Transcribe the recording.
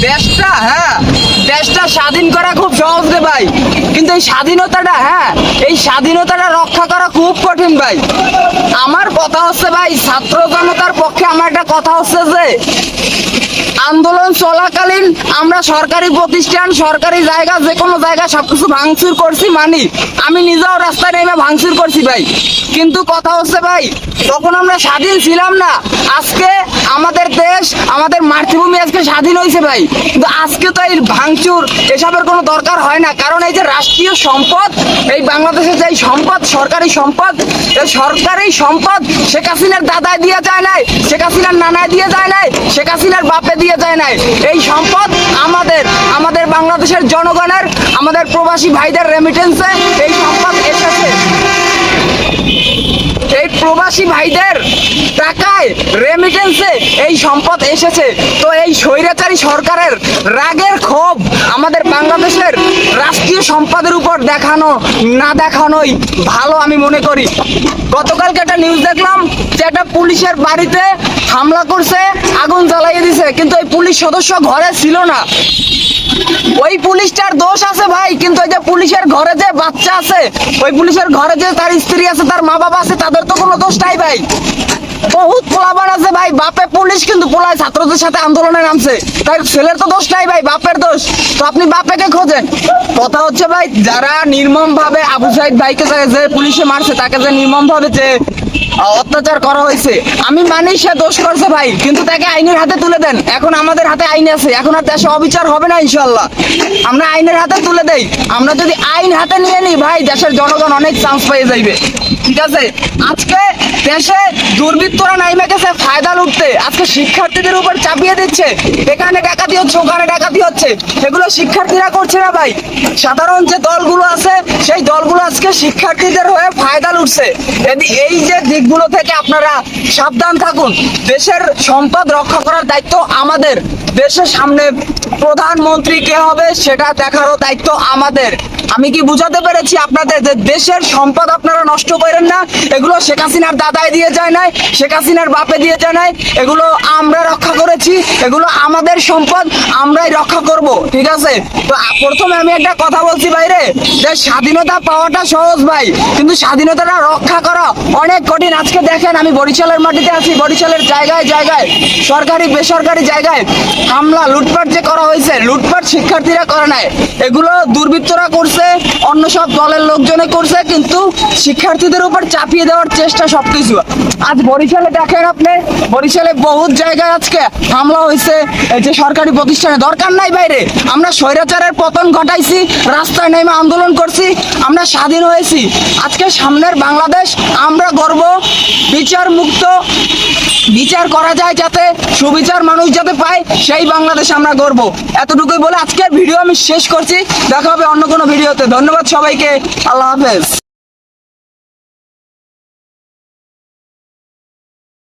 দেশটা হ্যাঁ। দেশটা স্বাধীন করা খুব সহজ রে ভাই। কিন্তু এই স্বাধীনতাটা হ্যাঁ এই স্বাধীনতাটা রক্ষা করা খুব কঠিন ভাই। আমার কথা হচ্ছে ভাই, ছাত্র জনতার পক্ষে আমার একটা কথা হচ্ছে যে, আন্দোলন চলাকালীন আমরা সরকারি প্রতিষ্ঠান, সরকারি জায়গা, যে কোনো জায়গা সবকিছু ভাঙচুর করছি মানি। আমি নিজেও রাস্তায় নেমে ভাঙচুর করছি ভাই। কিন্তু কথা হচ্ছে ভাই তখন আমরা স্বাধীন ছিলাম না, আজকে আমাদের দেশ, আমাদের মাতৃভূমি আজকে স্বাধীন হয়েছে ভাই। কিন্তু আজকে তো এই ভাঙচুর এসবের কোনো দরকার হয় না। কারণ এই যে রাষ্ট্রীয় সম্পদ, এই বাংলাদেশের যে সম্পদ, সরকারি সম্পদ সরকারি সম্পদ শেখ হাসিনার দাদায় দিয়ে যায় নাই, শেখ হাসিনার নানায় দিয়ে যায় নাই, শেখ হাসিনার বাপে দিয়ে যায় নাই। এই সম্পদ আমাদের আমাদের বাংলাদেশের জনগণের, আমাদের প্রবাসী ভাইদের রেমিটেন্সে এই সম্পদ এসেছে। এই প্রবাসী ভাইদের টাকায় রেমিটেন্সে এই সম্পদ এসেছে। তো এই স্বৈরাচারী সরকারের রাগের ক্ষোভ আমাদের বাংলাদেশের রাষ্ট্রীয় সম্পদের উপর দেখানো, না দেখানোই ভালো আমি মনে করি। গতকালকে একটা নিউজ দেখলাম যে একটা পুলিশের বাড়িতে হামলা করছে, আগুন জ্বালিয়ে দিছে, কিন্তু এই পুলিশ সদস্য ঘরে ছিল না। ওই পুলিশটার দোষ আছে ভাই, কিন্তু ওই যে পুলিশের ঘরে যে বাচ্চা আছে, ওই পুলিশের ঘরে যে তার স্ত্রী আছে, তার মা বাবা আছে, তাদের তো কোনো দোষ নাই ভাই। বহুত পোলাবান আছে ভাই, বাপে পুলিশ কিন্তু পোলায় ছাত্রদের সাথে আন্দোলনে নামছে। তাই ছেলের তো দোষ নাই ভাই, বাপের দোষ। তো আপনি বাপেকে খোঁজেন। কথা হচ্ছে ভাই, যারা নির্মম ভাবে আবু সাইদ ভাইকে যে- পুলিশে মারছে, তাকে যে নির্মম ভাবে যে অত্যাচার করা হয়েছে, আমি মানি সে দোষ করছে ভাই, কিন্তু তাকে আইনের হাতে তুলে দেন। এখন আমাদের হাতে আইন আছে, এখন আর দেশে অবিচার হবে না ইনশাল্লাহ আমরা আইনের হাতে তুলে দেই। আমরা যদি আইন হাতে নিয়ে নিই ভাই, দেশের জনগণ অনেক চান্স পেয়ে যাইবে। ঠিক আছে? আজকে দেশে দুর্বৃত্তরা নাইমে গেছে ফায়দা লুটতে আজকে শিক্ষার্থীদের উপর চাপিয়ে দিচ্ছে। এখানে ডাকাতি হচ্ছে, ওখানে ডাকাতি হচ্ছে। সেগুলো শিক্ষার্থীরা করছে না ভাই। সাধারণ যে দলগুলো আছে, সেই দলগুলো আজকে শিক্ষার্থীদের হয়ে ফায়দা লুটছে এই যে দিকগুলো থেকে আপনারা সাবধান থাকুন। দেশের সম্পদ রক্ষা করার দায়িত্ব আমাদের। দেশের সামনে প্রধানমন্ত্রী কে হবে, সেটা দেখারও দায়িত্ব আমাদের। আমি কি বুঝাতে পেরেছি আপনাদের যে দেশের সম্পদ আপনারা নষ্ট করেন না? এগুলো শেখ হাসিনার দাদায় দিয়ে যায় নাই, শেখ হাসিনার বাপে দিয়ে যায় নাই এগুলো আমরা রক্ষা করেছি, এগুলো আমাদের সম্পদ, আমরাই রক্ষা করব, ঠিক আছে? তো প্রথমে আমি একটা কথা বলছি বাইরে, যে স্বাধীনতা পাওয়াটা সহজ ভাই, কিন্তু স্বাধীনতাটা রক্ষা করা অনেক কঠিন। আজকে দেখেন, আমি বরিশালের মাটিতে আছি, বরিশালের জায়গায় জায়গায়, সরকারি, বেসরকারি জায়গায় হামলা, লুটপাট যে করা হয়েছে, লুটপাট শিক্ষার্থীরা করে নাই। এগুলো দুর্বৃত্তরা করছে, অন্য সব দলের লোকজনে করছে, কিন্তু শিক্ষার্থীদের উপর চাপিয়ে দেওয়ার চেষ্টা সবকিছু। আজ বরিশালে দেখেন আপনি বরিশালে বহুত জায়গায় আজকে হামলা হয়েছে। এই যে সরকারি প্রতিষ্ঠানে দরকার নাই বাইরে। আমরা স্বৈরাচারের পতন ঘটাইছি, রাস্তায় নেমে আন্দোলন করছি, আমরা স্বাধীন হয়েছি। আজকে সামনের বাংলাদেশ, আমরা গর্ব, বিচার মুক্ত, বিচার করা যায় যাতে, সুবিচার মানুষ যাতে পায়, সেই বাংলাদেশ আমরা গর্ব। এতটুকুই বলে আজকের ভিডিও আমি শেষ করছি। দেখা হবে অন্য কোনো ভিডিওতে। ধন্যবাদ সবাইকে। আল্লাহ হাফেজ।